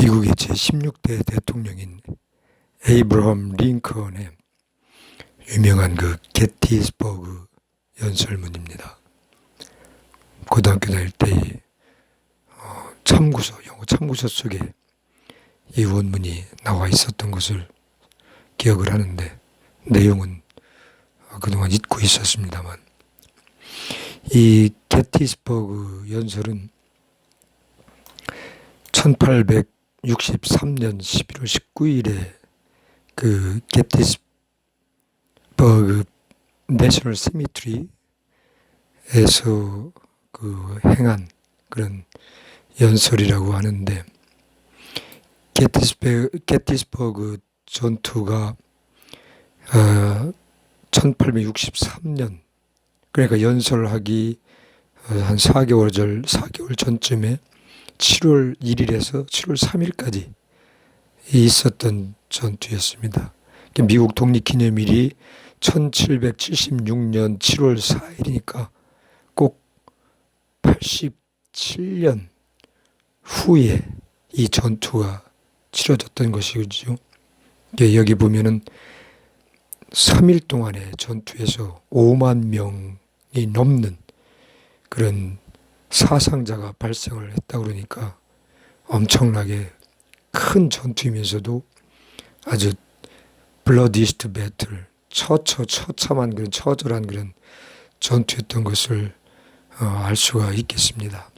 미국의 제16대 대통령인 에이브러함 링컨의 유명한 그 게티스버그 연설문입니다. 고등학교 다닐 때 어, 참고서, 영어 참고서 속에 이 원문이 나와 있었던 것을 기억을 하는데 내용은 그동안 잊고 있었습니다만 이 게티스버그 연설은 1863년 11월 19일에 그 게티스버그 내셔널 세미트리에서 그 행한 그런 연설이라고 하는데 게티스버그, 게티스버그 전투가 어, 1863년 그러니까 연설하기 어, 한 4개월 전 4개월 전쯤에 7월 1일에서 7월 3일까지 있었던 전투였습니다. 미국 독립기념일이 1776년 7월 4일이니까 꼭 87년 후에 이 전투가 치러졌던 것이죠. 여기 보면은 3일 동안의 전투에서 5만 명이 넘는 그런 사상자가 발생을 했다 그러니까 엄청나게 큰 전투이면서도 아주 블러디스트 배틀 처처 처참한 그런 처절한 그런 전투였던 것을 어, 알 수가 있겠습니다.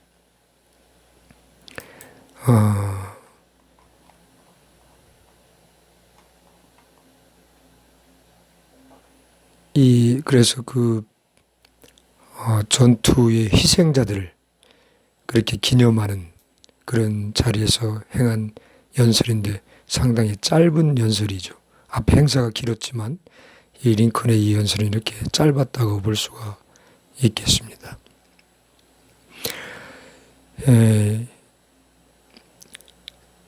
어, 이 그래서 그 어, 전투의 희생자들을 그렇게 기념하는 그런 자리에서 행한 연설인데 상당히 짧은 연설이죠. 앞에 행사가 길었지만 이 링컨의 이 연설은 이렇게 짧았다고 볼 수가 있겠습니다. 에,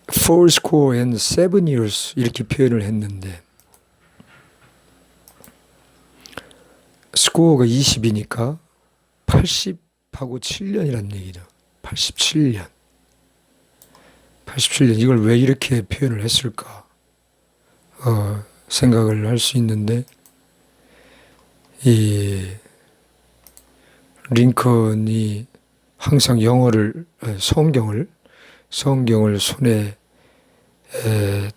four score and seven years 이렇게 표현을 했는데 스코어가 20이니까 80하고 7년이란 얘기죠. 87년. 87년. 이걸 왜 이렇게 표현을 했을까? 어, 생각을 할 수 있는데, 이, 링컨이 항상 영어를, 성경을, 성경을 손에 에,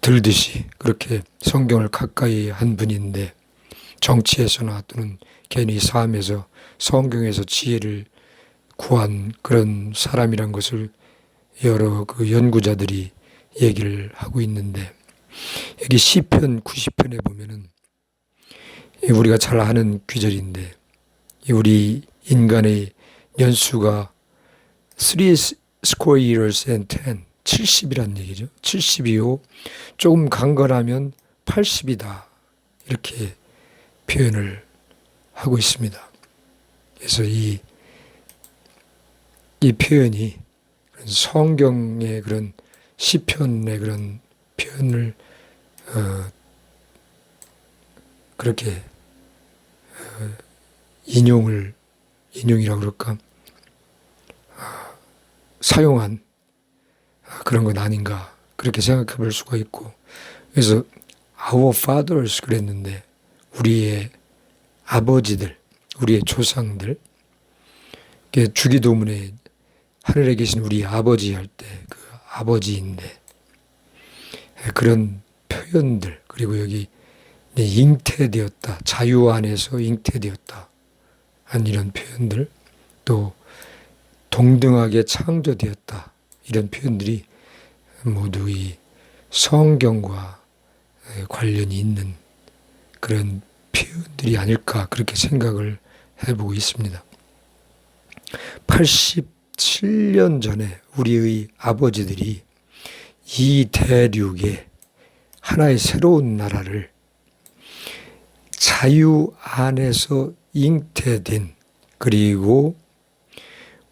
들듯이 그렇게 성경을 가까이 한 분인데, 정치에서나 또는 괜히 삶에서 성경에서 지혜를 구한 그런 사람이란 것을 여러 그 연구자들이 얘기를 하고 있는데 여기 시편 90편에 보면은 우리가 잘 아는 귀절인데 우리 인간의 연수가 3 square years and 10 70이란 얘기죠. 70이요. 조금 강건하면 80이다. 이렇게 표현을 하고 있습니다. 그래서 이, 이 표현이 성경의 그런 시편의 그런 표현을 어, 그렇게 어, 인용을 인용이라고 그럴까? 어, 사용한 그런 건 아닌가? 그렇게 생각해 볼 수가 있고. 그래서 our fathers 그랬는데 우리의 아버지들, 우리의 조상들, 주기도문에 하늘에 계신 우리 아버지 할 때 그 아버지인데 그런 표현들 그리고 여기 잉태되었다 자유 안에서 잉태되었다 한 이런 표현들 또 동등하게 창조되었다 이런 표현들이 모두 이 성경과 관련이 있는 그런 표현들이 아닐까 그렇게 생각을 해보고 있습니다. 87년 전에 우리의 아버지들이 이 대륙에 하나의 새로운 나라를 자유 안에서 잉태된 그리고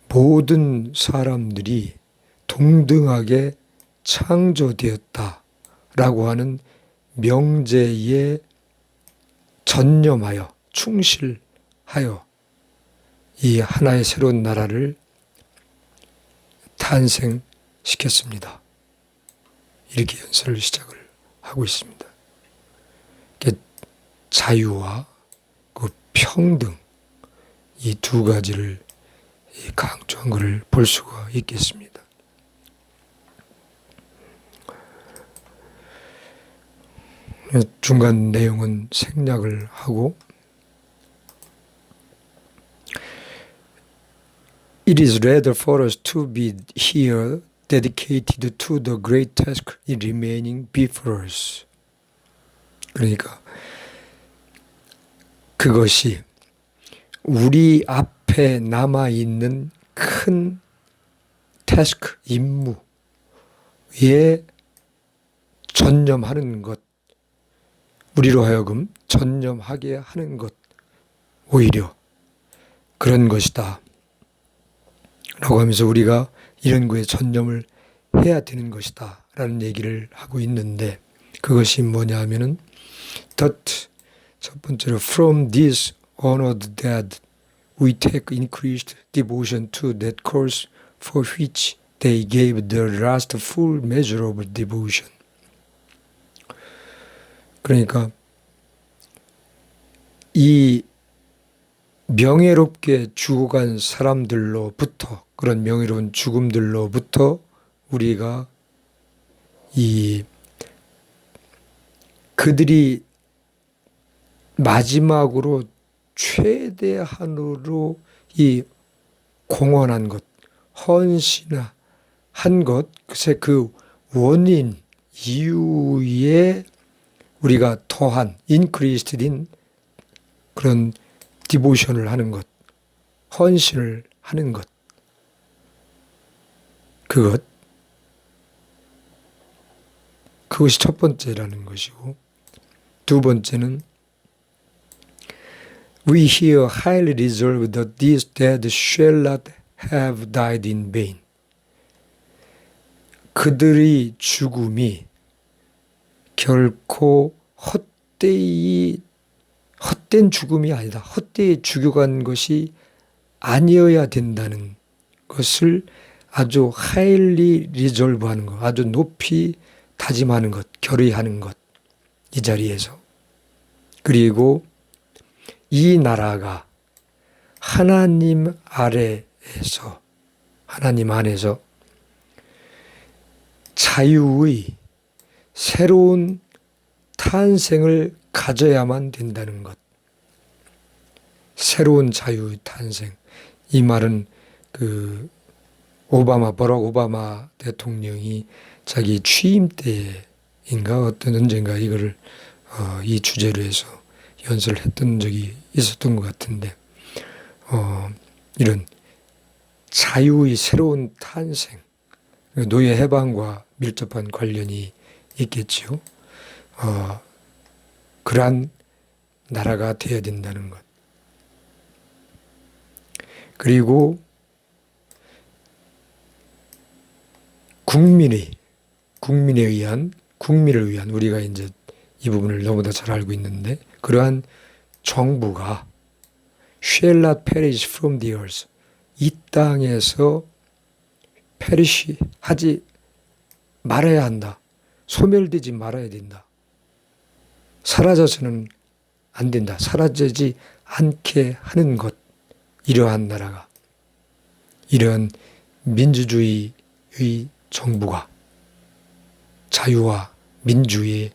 모든 사람들이 동등하게 창조되었다라고 하는 명제의 전념하여 충실하여 이 하나의 새로운 나라를 탄생시켰다. 시켰습니다. 이렇게 연설을 시작을 하고 있습니다. 자유와 그 평등 이 두 가지를 강조한 것을 볼 수가 있겠습니다. 중간 내용은 생략을 하고 It is rather for us to be here dedicated to the great task remaining before us. 그러니까 그것이 우리 앞에 남아 있는 큰 태스크 임무에 전념하는 것, 우리로 하여금 전념하게 하는 것, 오히려 그런 것이다. 라고 하면서 우리가 이런 거에 전념을 해야 되는 것이다. 라는 얘기를 하고 있는데 그것이 뭐냐 하면은 that 첫 번째로 from this honored dead we take increased devotion to that course for which they gave the last full measure of devotion. 그러니까 이 명예롭게 죽어간 사람들로부터 그런 명예로운 죽음들로부터 우리가 이 그들이 마지막으로 최대한으로 이 공헌한 것, 헌신한 것, 글쎄 그 원인, 이유에 우리가 더한, 인크리스트인 그런 디보션을 하는 것, 헌신을 하는 것, 그것, 그것이 첫 번째라는 것이고, 두 번째는 We here highly resolve that these dead shall not have died in vain. 그들의 죽음이 결코 헛되이 헛된 죽음이 아니다. 헛되이 죽여간 것이 아니어야 된다는 것을 아주 하일리 리졸브하는 것, 아주 높이 다짐하는 것, 결의하는 것, 이 자리에서. 그리고 이 나라가 하나님 아래에서 하나님 안에서 자유의 새로운 탄생을 가져야만 된다는 것. 새로운 자유의 탄생. 이 말은 그 오바마, 버럭 오바마 대통령이 자기 취임 때인가 어떤 언젠가 이거를 어, 이 주제로 해서 연설을 했던 적이 있었던 것 같은데, 어, 이런 자유의 새로운 탄생, 노예 해방과 밀접한 관련이 있겠지요. 어, 그러한 나라가 되어야 된다는 것. 그리고 국민의 국민에 의한 국민을 위한 우리가 이제 이 부분을 너무나 잘 알고 있는데 그러한 정부가 shall not perish from the earth 이 땅에서 페리시 하지 말아야 한다. 소멸되지 말아야 된다. 사라져서는 안 된다. 사라지지 않게 하는 것. 이러한 나라가 이러한 민주주의의 정부가 자유와 민주의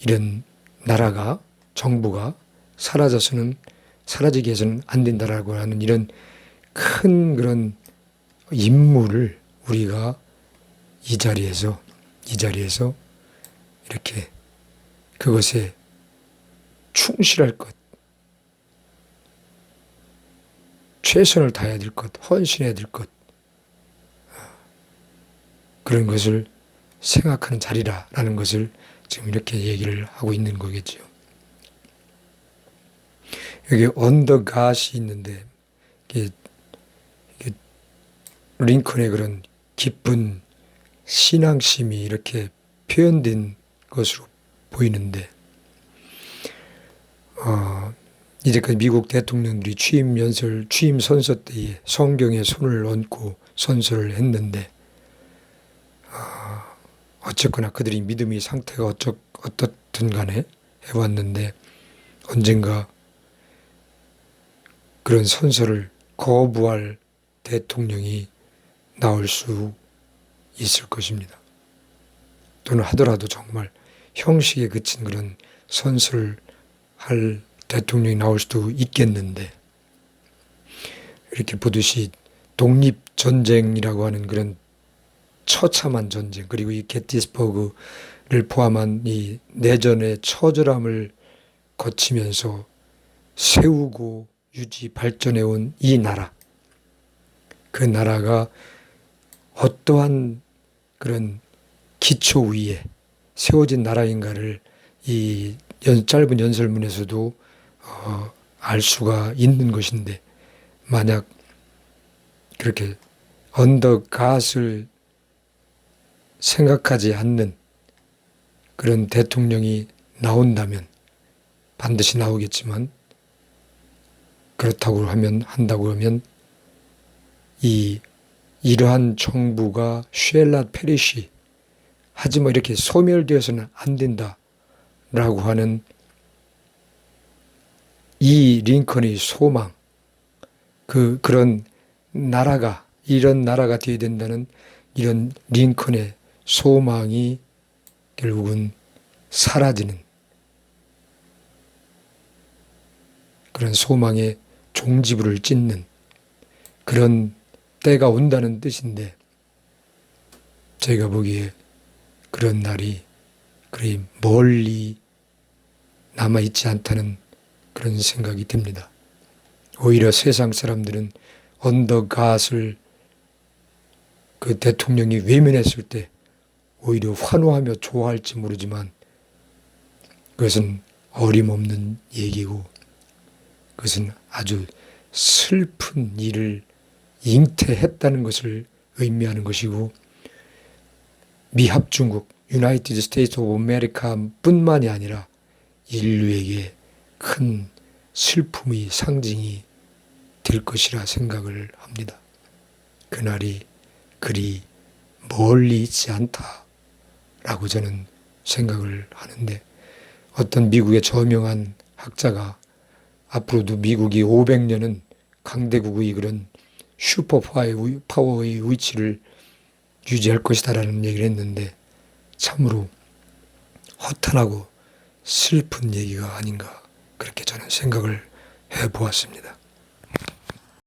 이런 나라가 정부가 사라져서는 사라지게 해서는 안 된다라고 하는 이런 큰 그런 임무를 우리가 이 자리에서 이 자리에서 이렇게 그것에 충실할 것, 최선을 다해야 될 것, 헌신해야 될 것, 그런 것을 생각하는 자리라라는 것을 지금 이렇게 얘기를 하고 있는 거겠죠. 여기 언더갓이 있는데 이게, 이게 링컨의 그런 깊은 신앙심이 이렇게 표현된 것으로 보이는데 어, 이제까지 미국 대통령들이 취임 연설, 취임 선서 때에 성경에 손을 얹고 선서를 했는데 어쨌거나 그들이 믿음의 상태가 어쩌, 어떻든 간에 해왔는데 언젠가 그런 선서를 거부할 대통령이 나올 수 있을 것입니다. 또는 하더라도 정말 형식에 그친 그런 선서를 할 대통령이 나올 수도 있겠는데. 이렇게 보듯이 독립 전쟁이라고 하는 그런 처참한 전쟁 그리고 이 게티스버그를 포함한 이 내전의 처절함을 거치면서 세우고 유지 발전해 온 이 나라. 그 나라가 어떠한 그런 기초 위에 세워진 나라인가를 이 연, 짧은 연설문에서도 어, 알 수가 있는 것인데 만약 그렇게 언더 갓을 생각하지 않는 그런 대통령이 나온다면 반드시 나오겠지만 그렇다고 하면 한다고 하면 이 이러한 정부가 쉘라 페리시 하지만 이렇게 소멸되어서는 안 된다라고 하는 이 링컨의 소망 그 그런 나라가 이런 나라가 되어야 된다는 이런 링컨의 소망이 결국은 사라지는 그런 소망의 종지부를 찢는 그런 때가 온다는 뜻인데 제가 보기에 그런 날이 그리 멀리 남아 있지 않다는 그런 생각이 듭니다. 오히려 세상 사람들은 언더갓을 그 대통령이 외면했을 때 오히려 환호하며 좋아할지 모르지만 그것은 어림없는 얘기고 그것은 아주 슬픈 일을 잉태했다는 것을 의미하는 것이고 미합 중국 유나이티드 스테이트 오브 아메리카 뿐만이 아니라 인류에게 큰 슬픔의 상징이 될 것이라 생각을 합니다. 그날이 그리 멀리 있지 않다라고 저는 생각을 하는데 어떤 미국의 저명한 학자가 앞으로도 미국이 500년은 강대국의 그런 슈퍼파워의 위치를 유지할 것이다라는 얘기를 했는데 참으로 허탄하고 슬픈 얘기가 아닌가 그렇게 저는 생각을 해 보았습니다.